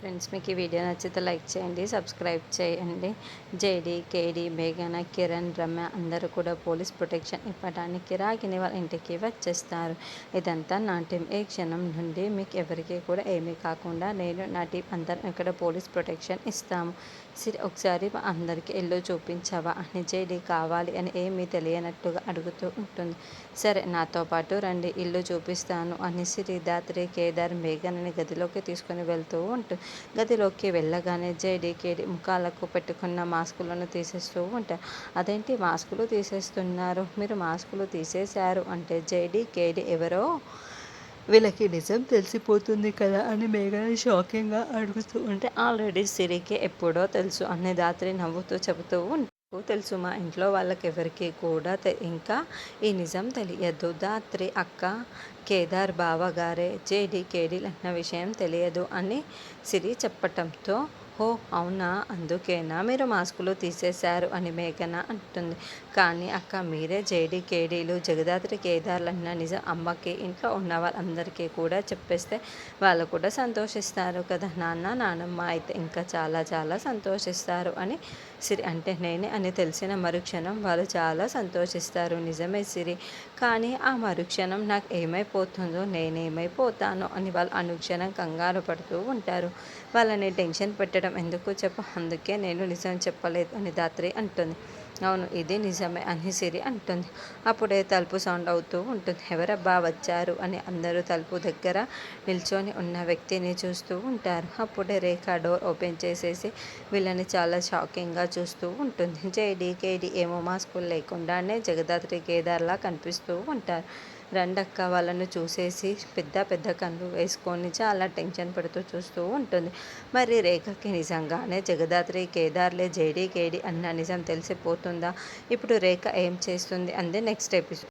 Friends మీకు ఈ video నచ్చితే లైక్ చేయండి సబ్స్క్రైబ్ చేయండి. జేడి కేడి మేఘన కిరణ్ రమ్య అందరూ కూడా పోలీస్ ప్రొటెక్షన్ ఇవ్వడానికి రాగిని వాళ్ళ ఇంటికి వచ్చేస్తారు. ఇదంతా నా టీం ఏ క్షణం నుండి మీకు ఎవరికి కూడా ఏమీ కాకుండా నేను నా టీం అందరం ఇక్కడ పోలీస్ ప్రొటెక్షన్ ఇస్తాము. సరే ఒకసారి అందరికీ ఇల్లు చూపించవా అని జేడి కావాలి అని ఏమీ తెలియనట్టుగా అడుగుతూ ఉంటుంది. సరే నాతో పాటు రండి ఇల్లు చూపిస్తాను అని సిరి దాత్రి కేదార్ మేఘన్ అని గదిలోకి తీసుకుని వెళ్తూ ఉంటుంది గదిలోకి వెళ్ళగానే జేడి కేడి ముఖాలకు పెట్టుకున్న మాస్కులను తీసేస్తూ ఉంటారు అదేంటి మాస్కులు తీసేస్తున్నారు? మీరు మాస్కులు తీసేశారు అంటే జేడి కేడి ఎవరో? వీళ్ళకి నిజం తెలిసిపోతుంది కదా? అని మేఘన షాకింగ్గా అడుగుతూ ఉంటే ఆల్రెడీ సిరికి ఎప్పుడో తెలుసు అనే రాత్రి నవ్వుతూ చెబుతూ ఉంటారు తెలుసు మా ఇంట్లో వాళ్ళకి ఎవరికి కూడా ఇంకా ఈ నిజం తెలియదు. దాత్రి అక్క కేదార్ బావగారే జేడి కేడీ అన్న విషయం తెలియదు అని సిరి చెప్పటంతో ఓ అవునా? అందుకేనా మీరు మాస్కులు తీసేశారు అని మేఘన అంటుంది. కానీ అక్క మీరే జేడీ కేడీలు జగదాత్రి కేదార్లు అన్న నిజం అమ్మకి ఇంట్లో ఉన్న వాళ్ళందరికీ కూడా చెప్పేస్తే వాళ్ళు కూడా సంతోషిస్తారు కదా నాన్న నానమ్మ అయితే ఇంకా చాలా చాలా సంతోషిస్తారు అని సిరి అంటే నేనే అని తెలిసిన మరుక్షణం వాళ్ళు చాలా సంతోషిస్తారు. నిజమే సిరి. కానీ ఆ మరుక్షణం నాకు ఏమైపోతుందో నేనేమైపోతానో అని వాళ్ళు అనుక్షణం కంగారు పడుతూ ఉంటారు. వాళ్ళని టెన్షన్ పెట్టడం ఎందుకు చెప్పు? అందుకే నేను నిజం చెప్పలేదు అని దాత్రి అంటుంది. అవును ఇది నిజమే అని సిరి అంటుంది. అప్పుడే తలుపు సౌండ్ అవుతూ ఉంటుంది. ఎవరబ్బా వచ్చారు? అని అందరూ తలుపు దగ్గర నిల్చొని ఉన్న వ్యక్తిని చూస్తూ ఉంటారు. అప్పుడే రేఖ డోర్ ఓపెన్ చేసేసి వీళ్ళని చాలా షాకింగ్గా చూస్తూ ఉంటుంది. జేడి కేడి ఏమో మాస్కులు లేకుండానే జగదాత్రి కేదార్లా కనిపిస్తూ ఉంటారు. రెండక్క వాళ్ళను చూసేసి పెద్ద పెద్ద కన్ను వేసుకొని చాలా టెన్షన్ పడుతూ చూస్తూ ఉంటుంది. మరి రేఖకి నిజంగానే జగదాత్రి కేదార్లే జేడీ కేడి అన్న నిజం తెలిసిపోతుంది? ఇప్పుడు రేఖ ఏం చేస్తుంది? అందే నెక్స్ట్ ఎపిసోడ్